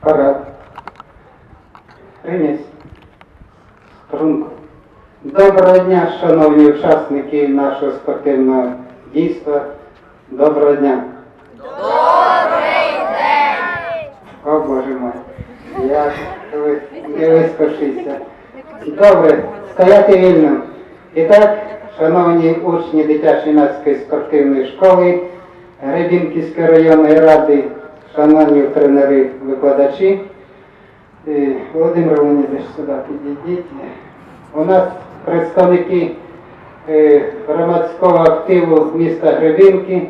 Парад. Приніс. Струнку. Доброго дня, шановні учасники нашого спортивного дійства. Доброго дня. Добрий день! О Боже мой. Ви не вискошися. Добре, стояти вільно. І так, шановні учні дитячо-юнацької спортивної школи, Гребінківської районної ради, шановні тренери, викладачі, е, Володимир Леонідович, сюди підійдіть. У нас представники е, громадського активу міста Гребінки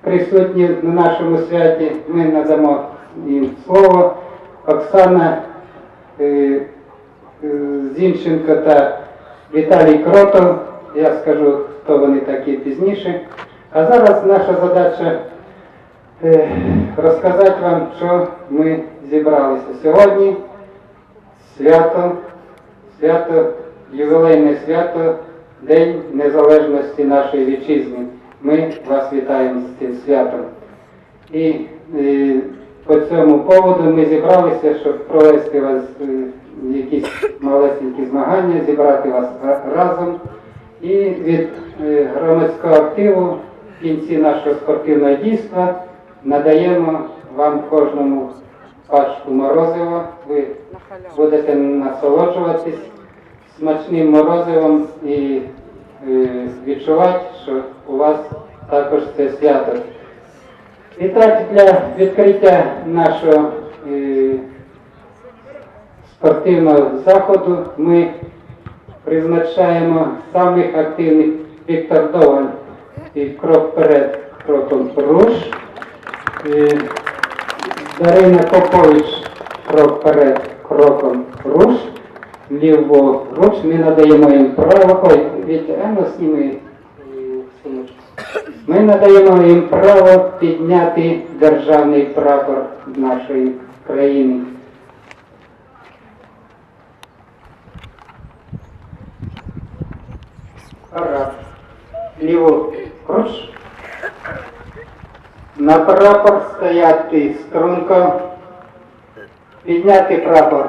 присутні на нашому святі. Ми надамо їм слово. Оксана е, Зінченко та Віталій Кротов. Я скажу, хто вони такі пізніше. А зараз наша задача е, розказати вам, що ми зібралися сьогодні. Свято, свято, ювілейне свято, День Незалежності нашої вітчизни. Ми вас вітаємо з цим святом. І е, по цьому поводу ми зібралися, щоб провести вас е, якісь малесенькі змагання, зібрати вас разом. І від е, громадського активу в кінці нашого спортивного дійства надаємо вам кожному пачку морозива. Ви будете насолоджуватись смачним морозивом і е, відчувати, що у вас також це свято. І так, для відкриття нашого е, спортивного заходу ми призначаємо самих активних Віктор Дован і крок вперед, кроком руш. Е, Дарина Попович крок вперед, кроком руш. Ліворуч ми надаємо їм право. Ой, від Ено сніми сумочку. Ми надаємо їм право підняти державний прапор нашої країни. Парад. Ліворуч. На прапор стояти струнко. Підняти прапор.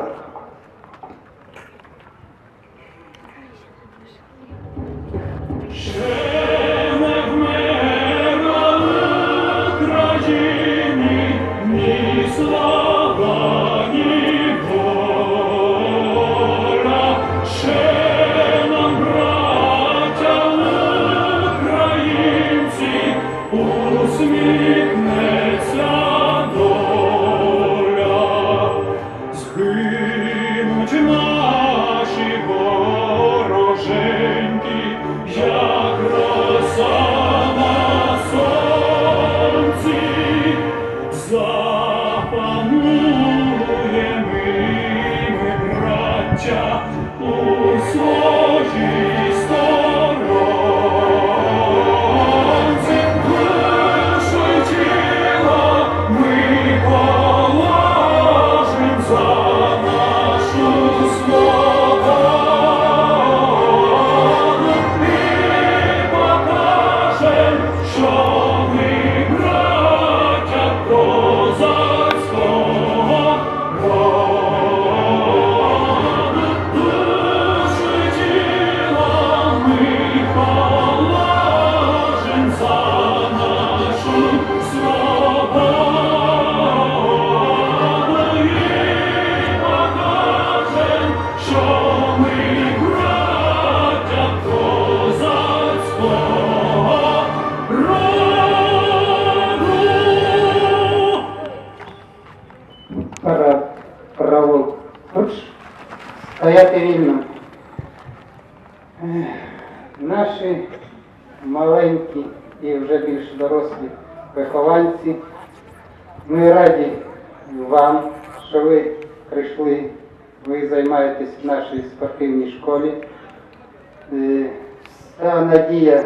Вільно. Наші маленькі і вже більш дорослі вихованці. Ми раді вам, що ви прийшли, ви займаєтесь в нашій спортивній школі. Е, Та надія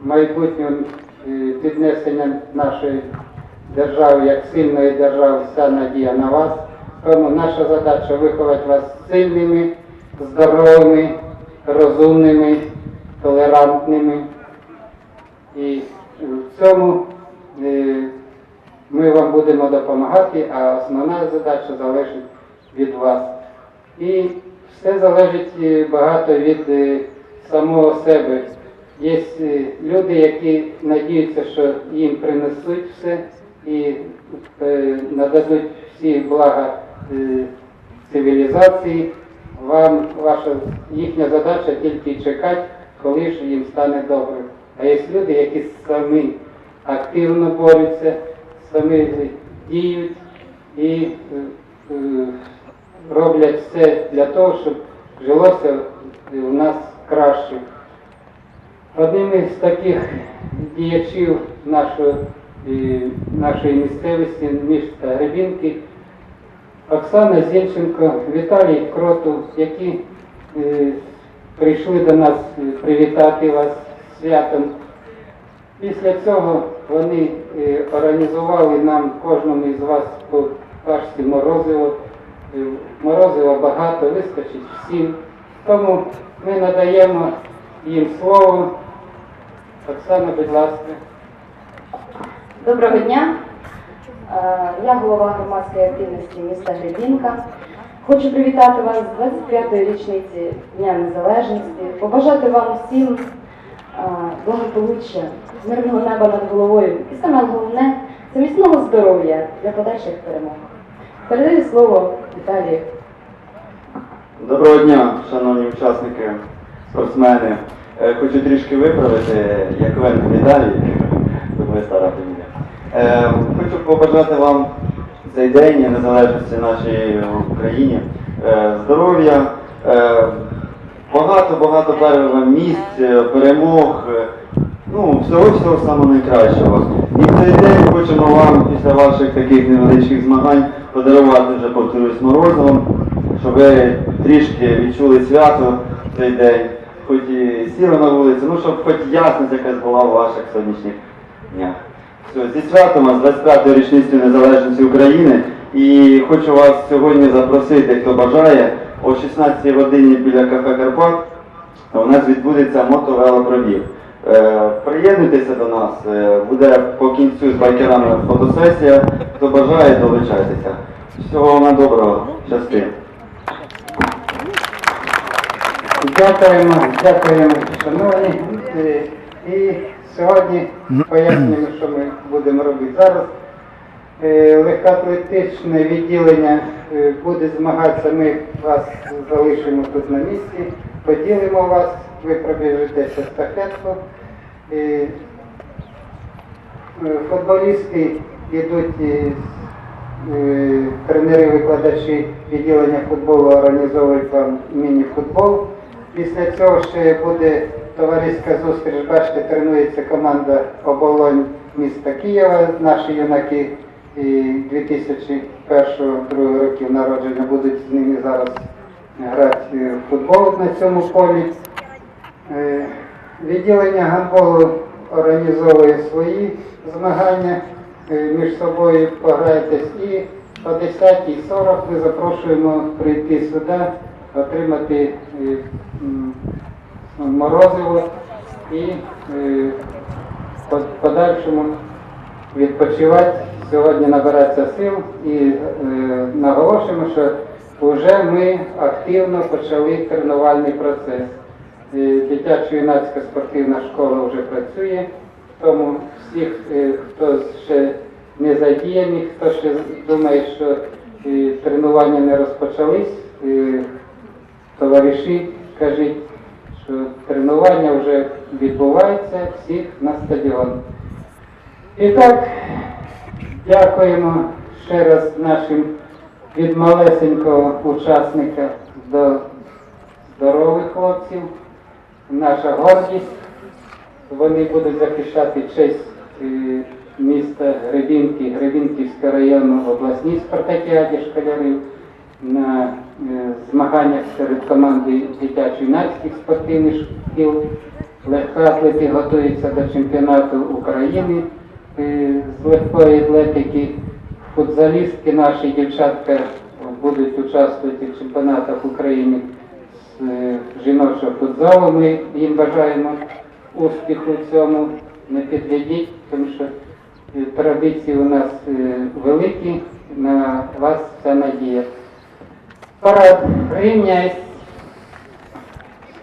майбутнього е, піднесення нашої держави як сильної держави, вся надія на вас. Тому наша задача виховати вас сильними, здоровими, розумними, толерантними, І в цьому е, ми вам будемо допомагати, а основна задача залежить від вас. І все залежить е, багато від е, самого себе. Є люди, які надіються, що їм принесуть все і нададуть всі блага цивілізації. Вам ваша їхня задача тільки чекати, коли ж їм стане добре. А є люди, які самі активно борються, самі діють і е, е, роблять все для того, щоб жилося у нас краще. Одним із таких діячів нашої, е, нашої місцевості, міста Гребінки, Оксана Зінченко, Віталій Кроту, які е, прийшли до нас е, привітати вас святом. Після цього вони е, організували нам кожному із вас по пашці морозиво. Е, Морозива багато, вистачить всім. Тому ми надаємо їм слово. Оксана, будь ласка. Доброго дня. Е, Я голова громадської активності міста Гребінка. Хочу привітати вас з 25-ї річниці Дня Незалежності, побажати вам всім е, благополуччя, мирного неба над головою і саме головне це міцного здоров'я для подальших перемог. Передаю слово Віталію. Доброго дня, шановні учасники, спортсмени. Е, Хочу трішки виправити, як Вен Віталій, стара фамілія. Е, побажати вам цей день незалежності нашій Україні, е, здоров'я, е, багато-багато перших місць, е, перемог, е, ну, всього-всього самого найкращого. І в цей день хочемо вам після ваших таких невеличких змагань подарувати вже повторюсь морозивом, щоб ви трішки відчули свято цей день, хоч і сіро на вулиці, ну щоб хоч ясність якась була в ваших сьогоднішніх днях. Все, зі святом вас 25-ї річницею незалежності України. І хочу вас сьогодні запросити, хто бажає, о 16-й годині біля кафе Карпат у нас відбудеться мотовелопробіг. Е, Приєднуйтеся до нас, е, буде по кінцю з байкерами фотосесія. Хто бажає, долучайтеся. Всього вам доброго, щасти. Дякуємо, дякуємо, шановні. І сьогодні пояснюємо, що ми будемо робити зараз. Е, Легкоатлетичне відділення е, буде змагатися, ми вас залишимо тут на місці, поділимо вас, ви пробіжитеся естафетку. Е, Футболісти йдуть тренери-викладачі відділення футболу організовують вам міні-футбол. Після цього ще буде товариська зустріч. Бачите, тренується команда оболонь міста Києва. Наші юнаки 2001-2002 років народження будуть з ними зараз грати в футбол на цьому полі. Е, Відділення гандболу організовує свої змагання, е, між собою пограєтесь і о 10.40 ми запрошуємо прийти сюди, отримати е, морозиво і е, по- подальшому відпочивати. Сьогодні набиратися сил і е, наголошуємо, що вже ми активно почали тренувальний процес. Е, Дитячо-юнацька спортивна школа вже працює, тому всіх, хто ще не задіяний, хто ще думає, що тренування не розпочались, товариші, кажіть, що тренування вже відбувається всіх на стадіон. І так, дякуємо ще раз нашим від малесенького учасника до здорових хлопців. Наша гордість. Вони будуть захищати честь е, міста Гребінки, Гребінківського району обласній спартакіаді школярів на е, змаганнях серед команди дитячо-юнацьких спортивних шкіл. Легкоатлети готуються до чемпіонату України е, з легкої атлетики. Футзалістки наші дівчатка будуть участвувати в чемпіонатах України з е, жіночого футзалу. Ми їм бажаємо успіху в цьому. не підведіть, тому що традиції у нас великі, на вас вся надія. Парад, рівняйсь.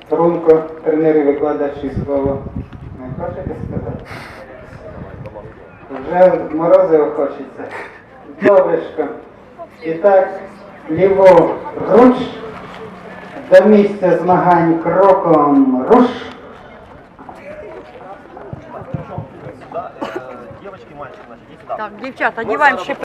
Струнко, тренери викладачі слово. Не хочете сказати? Вже морозиво хочеться. Добречко. І так, ліворуч до місця змагань кроком руш. Так, дівчата, одіваємо ще